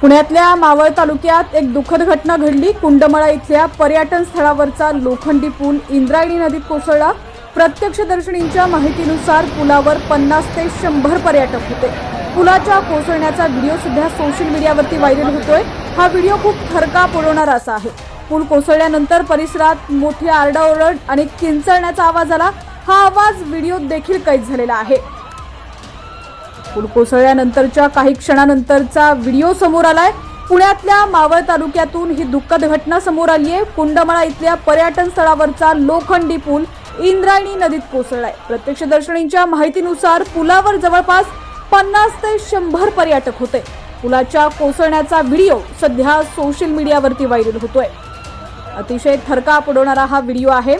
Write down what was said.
पुण्यातल्या मावळ तालुक्यात एक दुःखद घटना घडली. कुंडमळा इथल्या पर्यटन स्थळावरचा लोखंडी पूल इंद्रायणी नदीत कोसळला. प्रत्यक्षदर्शनींच्या माहितीनुसार पुलावर पन्नास ते शंभर पर्यटक होते. पुलाच्या कोसळण्याचा व्हिडिओ सध्या सोशल मीडियावरती व्हायरल होतोय. हा व्हिडिओ खूप थरकाप पुरवणारा असा आहे. पूल कोसळल्यानंतर परिसरात मोठी आरडाओरड आणि किंचळण्याचा आवाज आला. हा आवाज व्हिडिओ देखील कैद झालेला आहे. पूल कोसळल्यानंतरच्या काही क्षणानंतरचा व्हिडिओ समोर आलाय. पुण्यातल्या मावळ तालुक्यातून ही दुःखद घटना समोर आली आहे कुंडमळा इथल्या पर्यटन स्थळावरचा लोखंडी पूल इंद्रायणी नदीत कोसळलाय. प्रत्यक्षदर्शनींच्या माहितीनुसार पुलावर जवळपास पन्नास ते शंभर पर्यटक होते. पुलाच्या कोसळण्याचा व्हिडिओ सध्या सोशल मीडियावरती व्हायरल होतोय. अतिशय थरका पडवणारा हा व्हिडिओ आहे.